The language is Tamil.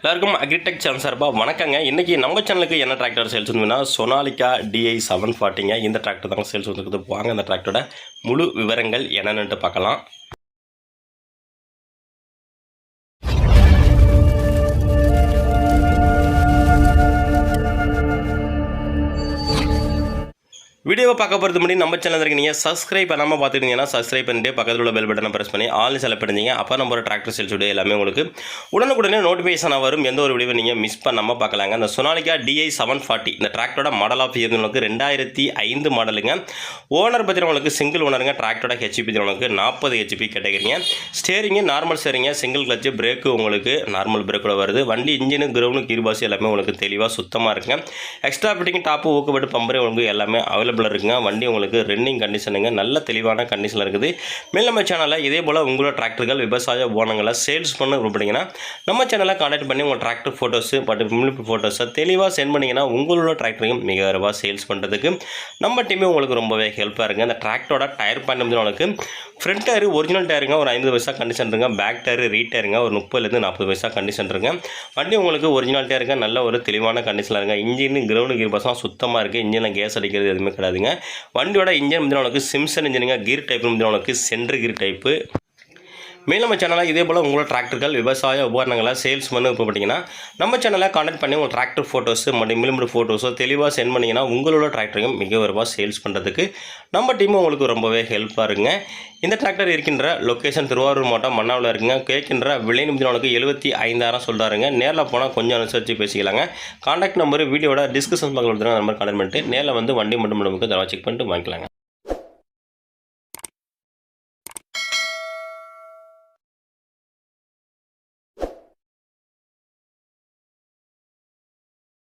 எல்லாருக்கும் அக்ரிடெக் சேனல் சார்பாக வணக்கங்க. இன்றைக்கி நம்ம சேனலுக்கு என்ன டிராக்டர் சேல்ஸ் வந்துன்னா சொனாலிக்கா டிஐ செவன் ஃபார்ட்டிங்க இந்த டிராக்டர் தாங்க சேல்ஸ் வந்துருக்குது. வாங்க இந்த டிராக்டரோட முழு விவரங்கள் என்னென்னுட்டு பார்க்கலாம். வீடியோவை பார்க்க போகிறது முன்னாடி நம்ம சேனல் இருக்கு நீங்கள் சப்ஸ்கிரைப் பண்ணாமல் பார்த்துக்கிட்டீங்கன்னா சப்ஸ்கிரைப் பண்ணிட்டு பக்கத்தில் உள்ள பெல் பட்டனை ப்ரெஸ் பண்ணி ஆல் செலக்ட் பண்ணிங்க அப்போ நம்ம ஒரு டிராக்டர் சேல்ஸ் வீடியோ எல்லாமே உங்களுக்கு உடனுக்குடனே நோட்டிஃபிகேஷன் வரும். எந்த ஒரு வீடியோ நீங்கள் மிஸ் பண்ணாமல் பார்க்கலாங்க. அந்த சொனாலிகா டிஐ செவன் ஃபார்ட்டி இந்த டிராக்டரோட மாடல் ஆஃப் இயர் உங்களுக்கு ரெண்டாயிரத்தி ஐந்து மாடலுங்க ஓனர் பற்றி உங்களுக்கு சிங்கிள் ஓனருங்க டிராக்டரோட ஹெச்பி பற்றி உங்களுக்கு நாற்பது ஹெச்பி கேட்டகிறீங்க ஸ்டேரிங்கு நார்மல் ஸ்டேரிங்க சிங்கிள் கிளச்சு பிரேக்கு உங்களுக்கு நார்மல் பிரேக்கோட வருது. வண்டி இன்ஜினு கிரவுண்டு கீர்பாசி எல்லாமே உங்களுக்கு தெளிவாக சுத்தமாக இருக்குங்க. எக்ஸ்ட்ரா ஃபிட்டிங் டாப்பு ஊக்கப்பட்டு பம்பரே உங்களுக்கு எல்லாமே அவைலபிள் அவைலபிளாக இருக்குங்க. வண்டி உங்களுக்கு ரன்னிங் கண்டிஷனுங்க நல்ல தெளிவான கண்டிஷனில் இருக்குது. மேல் நம்ம சேனலில் இதே போல் உங்களோட டிராக்டர்கள் விவசாய ஓனங்களை சேல்ஸ் பண்ண விருப்பப்பட்டீங்கன்னா நம்ம சேனலை காண்டாக்ட் பண்ணி உங்கள் டிராக்டர் ஃபோட்டோஸு பட் முன்னிப்பு ஃபோட்டோஸை தெளிவாக சென்ட் பண்ணிங்கன்னா உங்களோட டிராக்டரையும் மிக விரைவாக சேல்ஸ் பண்ணுறதுக்கு நம்ம டீமே உங்களுக்கு ரொம்பவே ஹெல்ப்பாக இருக்குங்க. அந்த டிராக்டரோட டயர் பாயிண்ட் உங்களுக்கு ஃப்ரண்ட் டயர் ஒரிஜினல் டயருங்க ஒரு ஐம்பது பைசா கண்டிஷன் இருங்க பேக் டயர் ரீட்டயருங்க ஒரு முப்பதுலேருந்து நாற்பது பைசா கண்டிஷன் இருங்க வண்டி உங்களுக்கு ஒரிஜினல் டயருங்க நல்ல ஒரு தெளிவான கண்டிஷனில் இருங்க இன்ஜின் கிரவுண்டு கீர் சுத்தமாக இருக்குது இன்ஜினில் கேஸ் அடிக்கிறது எதுவுமே கிடையாது. கிடையாதுங்க வண்டியோட இன்ஜின் வந்து உனக்கு சிம்சன் இன்ஜினுங்க கீர் டைப் வந்து உனக்கு சென்ட்ரு கீர் டைப்பு மேலும் நம்ம சேனலில் இதே போல் உங்களோட டிராக்டர்கள் விவசாய உபகரணங்களை சேல்ஸ் பண்ணி இப்போ பார்த்தீங்கன்னா நம்ம சேனலை கான்டாக்ட் பண்ணி உங்கள் டிராக்டர் ஃபோட்டோஸு மற்றும் மில்லிமீட்டர் ஃபோட்டோஸோ தெளிவாக சென்ட் பண்ணிங்கன்னா உங்களோட டிராக்டரையும் மிக விரைவாக சேல்ஸ் பண்ணுறதுக்கு நம்ம டீமும் உங்களுக்கு ரொம்பவே ஹெல்ப்பாக இருக்குங்க. இந்த டிராக்டர் இருக்கின்ற லொக்கேஷன் திருவாரூர் மாவட்டம் மன்னாவில் இருக்குங்க. கேட்கின்ற விலை நிமிடங்களுக்கு எழுபத்தி ஐந்தாயிரம் சொல்கிறாருங்க நேரில் போனால் கொஞ்சம் அனுசரித்து பேசிக்கலாங்க. கான்டாக்ட் நம்பர் வீடியோட டிஸ்கிரிப்ஷன் பக்கத்தில் நம்பர் கான்டாக்ட் பண்ணிட்டு நேரில் வந்து வண்டி மட்டும் நமக்கு செக் பண்ணிட்டு வாங்கிக்கலாங்க.